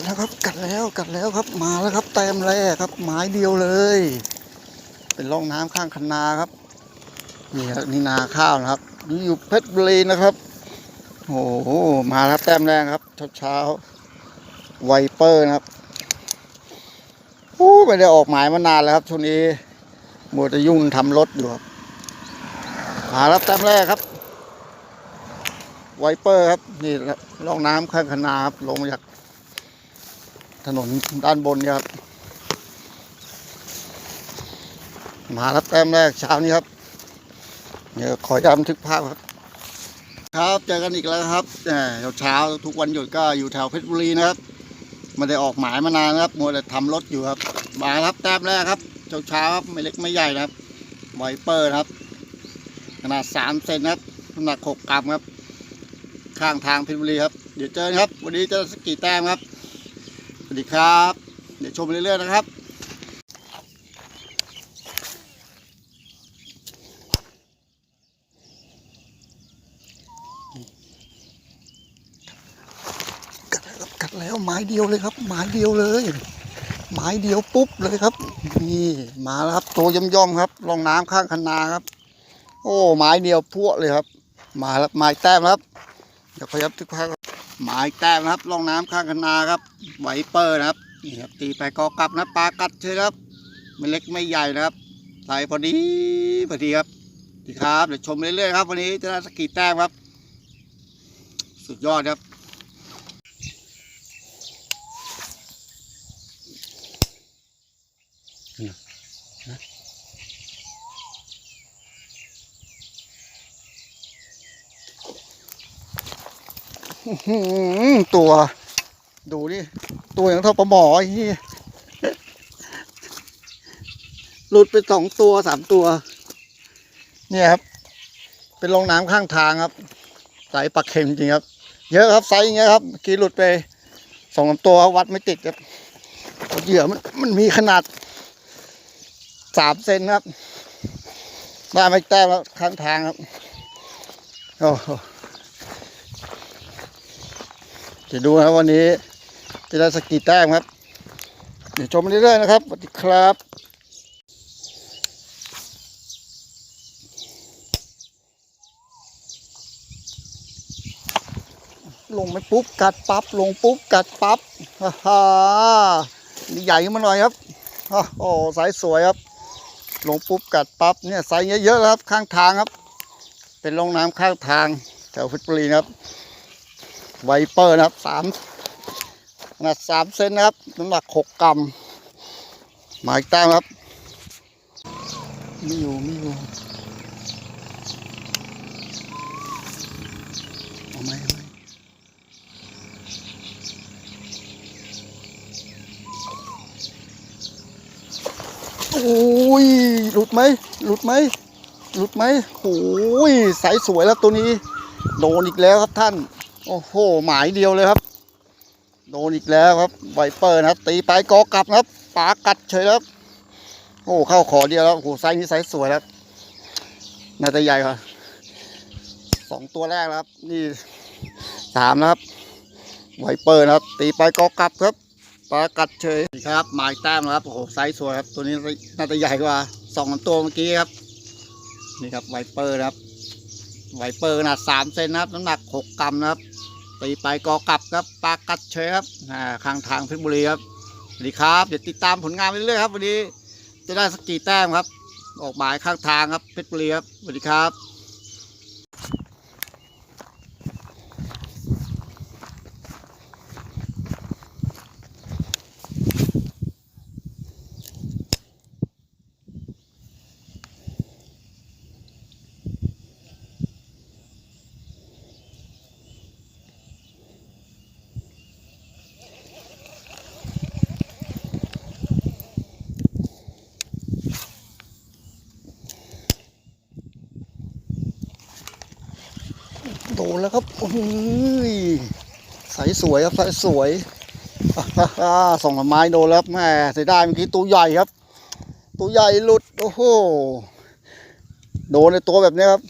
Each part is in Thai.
ดแล้วครับกัดแล้วกัดแล้วครับมาแล้วครับแต้มแรกครับ หมายเดียวเลย เป็นร่องน้ำข้างคันนาครับนี่ครับนี่นาข้าวนะครับนี่อยู่เพชรบุรีนะครับโอ้โหมาแล้วแต้มแรกครับเช้าเช้าๆไวเปอร์นะครับโอ้ไม่ได้ออกหมายมานานแล้วครับช่วงนี้มัวจะยุ่งทำรถอยู่ครับมาแล้วแต้มแรกครับไวเปอร์ครับนี่ร่องน้ำข้างคนาครับลงมาจาก นนด้านบนนี่ครับ มาแล้วแต้มแรกเช้านี้ครับเดี๋ยวขอย้ำทึกภาพครับ ครับเจอกันอีกแล้วครับเช้าเช้าทุกวันหยุดก็อยู่แถวเพชรบุรีนะครับไม่ได้ออกหมายมานานครับมัวแต่ทำรถอยู่ครับ มาครับแต้มแรกครับเช้าเช้าครับไม่เล็กไม่ใหญ่นะครับไวเปอร์นะครับ ขนาดสามเซนนะครับน้ำหนักหกกรัมครับ ข้างทางเพชรบุรีครับ เดี๋ยวเจอกันครับ วันนี้จะสกี่แต้มครับ วัสดีครับ เดี๋ยวชมเรื่อยๆนะครับกัดแล้วกัดแล้วไม้เดียวเลยครับ ไม้เดียวเลย ไม้เดียวปุ๊บเลยครับ นี่มาแล้วครับตัวย่อมๆครับลองน้ำข้างคันนาครับ โอ้ไม้เดียวพวกเลยครับ มาแล้วไม้แต้มครับ เดี๋ยวขยับทึกพครับ หมายแต้มครับร่องน้ำข้างคนาครับไวเปอร์นะครับนี่ครับตีไปกอกลับนะปลากัดเชยครับไม่เล็กไม่ใหญ่นะครับใส่พอดีพอดีครับดีครับเดี๋ยวชมเรื่อยๆครับวันนี้จะได้สกีแต้มครับ สุดยอดครับ ตัว ดูนี่ตัวอย่างเท่าปลาหมอไอ้นี่หลุดไปสองตัวสามตัว เนี่ยครับ เป็นร่องน้ำข้างทางครับ สายปักเข็มจริงครับ เยอะครับไซส์อย่างเงี้ยครับกีหลุดไปสองสามตัววัดไม่ติดครับเหยื่อมันมันมีขนาดสามเซนครับได้ไม่แต้มแล้วข้างทางครับโอ้ จะดูนะครับวันนี้จะได้สักกี่แต้มครับ เดี๋ยวชมไปเรื่อยๆนะครับสวัสดีครับลงไปปุ๊บกัดปั๊บลงปุ๊บกัดปั๊บฮ่าฮ่านี่ใหญ่ขึ้นมาหน่อยครับโอ้สายสวยครับ ลงปุ๊บกัดปั๊บเนี่ยไซส์เยอะๆครับข้างทางครับ เป็นร่องน้ำข้างทางแถวเพชรบุรีนครับ ไวเปอร์นะครับสามขนาดสามเซนนะครับน้ำหนักหกกรัมหมายแต้มครับไม่อยู่ไม่อยู่เอาไหมเอาไหมโอ้ยหลุดไหมหลุดไหมหลุดไหมโอ้ยสายสวยแล้วตัวนี้ โดนอีกแล้วครับท่าน โอ้โห หมายเดียวเลยครับ โดนอีกแล้วครับไวเปอร์นะครับ ตีไปกอกลับนะครับปากัดเฉยแล้วครับโอ้เข้าขอเดียวแล้วโอ้โหไซส์นี้ไซส์สวยแล้วน่าจะใหญ่กว่าสองตัวแรกครับ นี่สามนะครับไวเปอร์นะครับ ตีไปกอกลับครับปลากัดเฉยนะครับหมายแต้มนะครับโอ้โหไซส์สวยครับ ตัวนี้น่าจะใหญ่กว่าสองตัวเมื่อกี้ครับ นี่ครับไวเปอร์นะครับไวเปอร์ขนาดสามเซนนะครับน้ำหนักหกกรัมนะครับ ตีไปกอกลับครับปลากัดเฉยครับอ่าข้างทางเพชรบุรีครับสวัสดีครับเดี๋ยวติดตามผลงานไปเรื่อยๆครับวันนี้จะได้สักกี่แต้มครับ ออกหมายข้างทางครับเพชรบุรีครับสวัสดีครับ แล้วครับโอ้ยใสสวยครับใสสวยอ่าสองไม้โดนแล้วแม่เสียดายเมื่อกี้ตัวใหญ่ครับ ตัวใหญ่หลุดโอ้โหโดนในตัวแบบนี้ครับ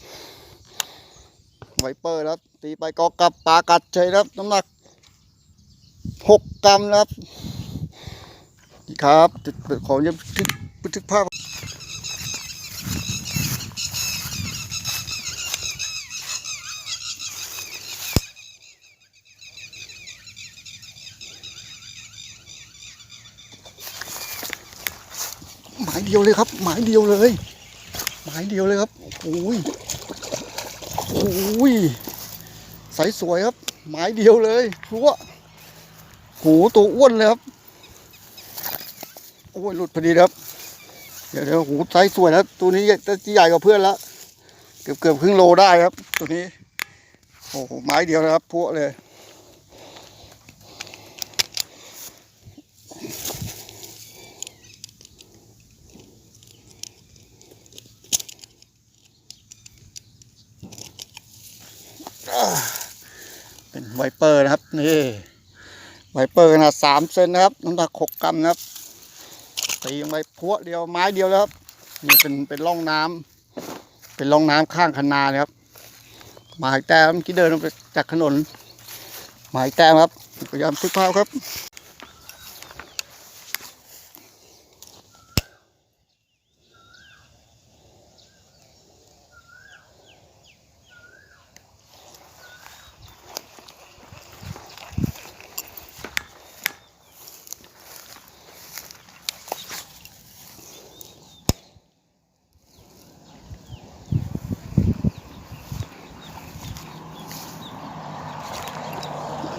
ไวเปอร์แล้วตีไปก็กลับปลากัดเฉยครับ น้ำหนักหกกรัมครับนี่ครับขอยังบันทึกภาพ หมายเดียวเลยครับ หมายเดียวเลย หมายเดียวเลยครับโอ้ยโอ้ยใสสวยครับ หมายเดียวเลยพวโหตัวอ้วนเลยครับโอ้ยหลุดพอดีครับเดี๋ยวเดี๋ยวโหไซส์สวยแล้วตัวนี้จะใหญ่กว่าเพื่อนแล้วเกือบเกือบครึ่งโลได้ครับ ตัวนี้โอ้โหไม้เดียวนะครับพวเลย เป็นไวเปอร์ นี่ไวเปอร์ขนาดสามเซนนะครับน้ำหนักหกกรัมนะครับตีลงไปพัวเดียวไม้เดียวแล้วครับนี่เป็นเป็นร่องน้ำเป็นร่องน้ำข้างคันนานะครับหมายแต้มเมื่อกี้เดินลงไปจากถนนหมายแต้มครับพยายามทุกภาพครับ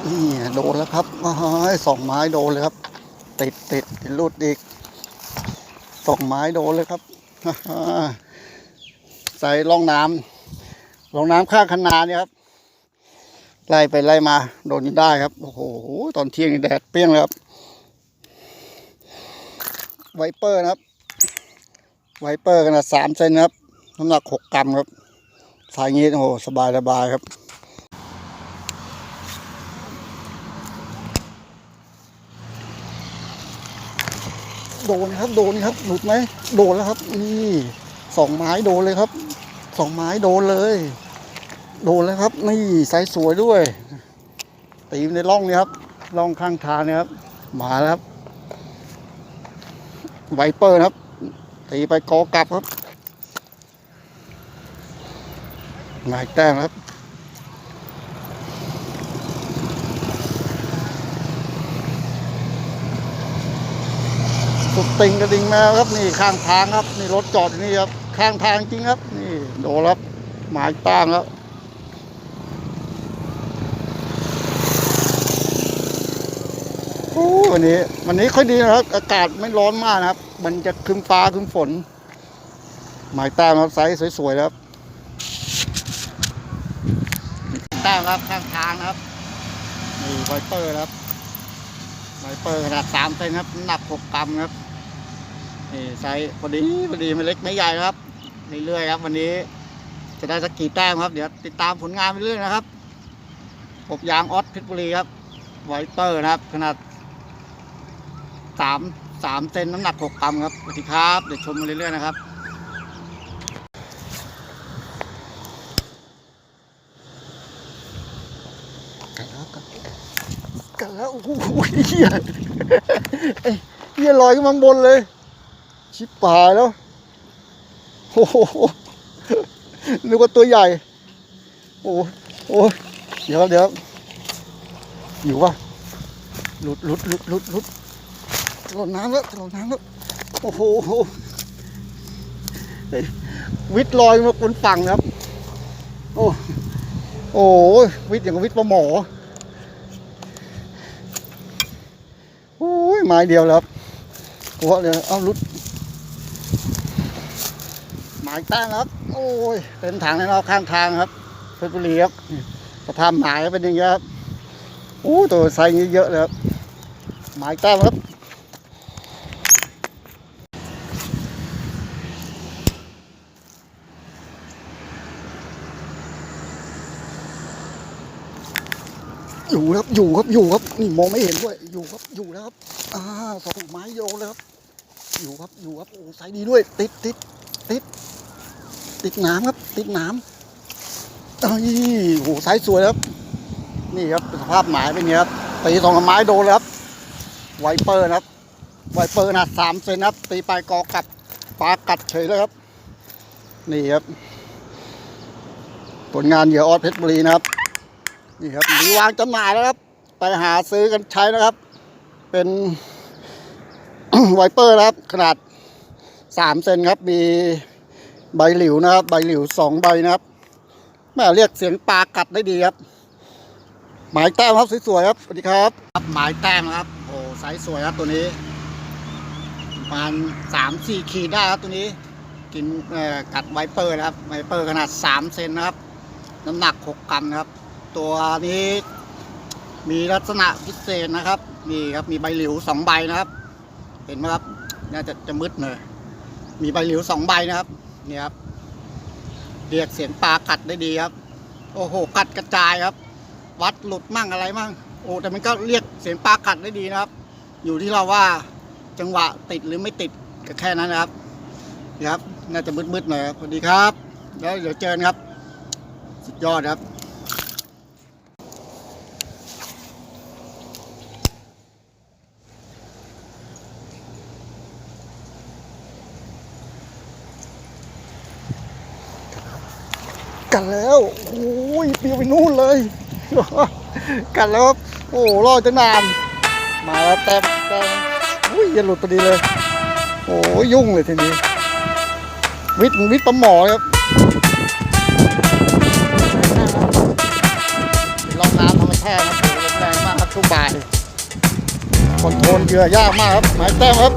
นี่ โดนแล้วครับอ้ายสองไม้โดนเลยครับ ติดติดติดรูดอีกสองไม้โดนเลยครับใส่ร่องน้ำร่องน้ำข้างคันนาเนี่ยครับไล่ไปไล่มาโดนได้ครับโอ้โหตอนเที่ยงแดดเปรี้ยงเลยครับไวเปอร์นะครับ ไวเปอร์ขนาดสามเซนครับน้ำหนักหกกรัมครับสายงี้โอ้โหสบายสบายครับ โดนครับโดนครับหลุดไหมโดนแล้วครับ นี่สองไม้โดนเลยครับสองไม้โดนเลย โดนแล้วครับ นี่ไซส์สวยด้วย ตีในร่องนี้ครับร่องข้างทางนี่ครับมาแล้วครับไวเปอร์ครับ ตีไปกอกลับครับนายแต้มครับ สุดติงกระดิ่งแมวครับนี่ข้างทางครับ นี่รถจอดอยู่นี่ครับ ข้างทางจริงครับ นี่โดนครับหมายตั้งครับโอ้วันนี้ วันนี้ค่อยดีนะครับ อากาศไม่ร้อนมากนะครับ มันจะครึ้มฟ้าครึ้มฝน หมายแต้มครับไซส์สวยๆครับแต้มครับข้างทางครับนี่ไวเปอร์ครับไวเปอร์ขนาดสามเซนครับน้ำหนักหกกรัมครับ นี่ไซส์พอดีพอดีไม่เล็กไม่ใหญ่ครับเรื่อยๆครับ วันนี้จะได้สักกี่แต้มครับ เดี๋ยวติดตามผลงานไปเรื่อยนะครับผมยางออสเพชรบุรีครับไวเปอร์นะครับ ขนาดสามสามเซนน้ำหนักหกกรัมครับสวัสดีครับเดี๋ยวชมมาเรื่อยๆนะครับกันแล้วกันกันแล้วโอ้โหเฮียเฮียลอยขึ้นมาบนเลย ชิบปายแล้วโอ้โหนึกว่าตัวใหญ่ โอ้โอ้เดี๋ยวเดี๋ยวอยู่วะหลุดหลุดหลุดหลุดหลุดหลุดน้ำแล้วหลุดน้ำแล้วโอ้โหเฮ้ยวิทย์ลอยมาบนฝั่งครับ โอ้โอ้วิทย์อย่างวิทย์ปลาหมอโอ้ยไม้เดียวแล้วครับหัวเดี๋ยวเอาลุด มายตั้งครับ โอ้ยเป็นถังในนอกข้างทางครับเพชรบุรีครับสภาพหมายเป็นอย่างเงี้ยครับโอ้ตัวไซนี้เยอะเลยครับหมายตั้งครับอยู่ครับอยู่ครับอยู่ครับนี่มองไม่เห็นด้วยอยู่ครับอยู่แล้วครับอ่าสองไม้โยเลยครับอยู่ครับอยู่ครับโอ้ใส่ดีด้วย ติดติดติด ติดน้ำครับ ติดน้ำเอ้ยโหสายสวยครับ นี่ครับสภาพหมายเป็นไงครับตีสองไม้โดนเลยครับ ไวเปอร์นะครับ ไวเปอร์นะสามเซนครับ ตีปลายกอกัดปลากัดเฉยเลยครับ นี่ครับ ผลงานเหยื่อออสเพชรบุรีนะครับ นี่ครับมีวางจำหน่ายแล้วครับ ไปหาซื้อกันใช้นะครับ เป็นไวเปอร์นะครับ ขนาดสามเซนครับ มี ใบหลิวนะครับ ใบหลิวสองใบนะครับแม่เรียกเสียงปลากัดได้ดีครับ หมายแต้มครับสวยๆครับสวัสดีครับครับหมายแต้มครับโอ้ไซส์สวยครับตัวนี้ประมาณสามสี่ขีดได้ครับตัวนี้ กินกัดไวเปอร์นะครับไวเปอร์ขนาดสามเซนนะครับ น้ำหนักหกกรัมนครับ ตัวนี้มีลักษณะพิเศษนะครับนี่ครับมีใบหลิวสองใบนะครับ เห็นไหมครับ น่าจะจะมืดหน่อยมีใบหลิวสองใบนะครับ นี่ครับเรียกเสียงปลากัดได้ดีครับ โอ้โห กัดกระจายครับ วัดหลุดมั่งอะไรมั่งโอ้แต่มันก็เรียกเสียงปลากัดได้ดีนะครับ อยู่ที่เราว่าจังหวะติดหรือไม่ติดก็แค่นั้นนะครับนี่ครับ น่าจะมืดๆหน่อยครับสวัสดีครับ แล้วเดี๋ยวเจอกันครับ สุดยอดครับ กันแล้วโอ้ยเปียวไปนู่นเลยกันแล้วครับโอ้รอดจะนานมาแล้วแต้มแต้มอุ้ยอย่าหลุดพอดีเลยโอ้ยยุ่งเลยทีนี้ วิทย์วิทย์ปลาหมอครับลองน้ำธรรมชาตินะแรงมากครับช่วงบ่ายคอนโทรลเยื่อยากมากครับหมายแต้มครับ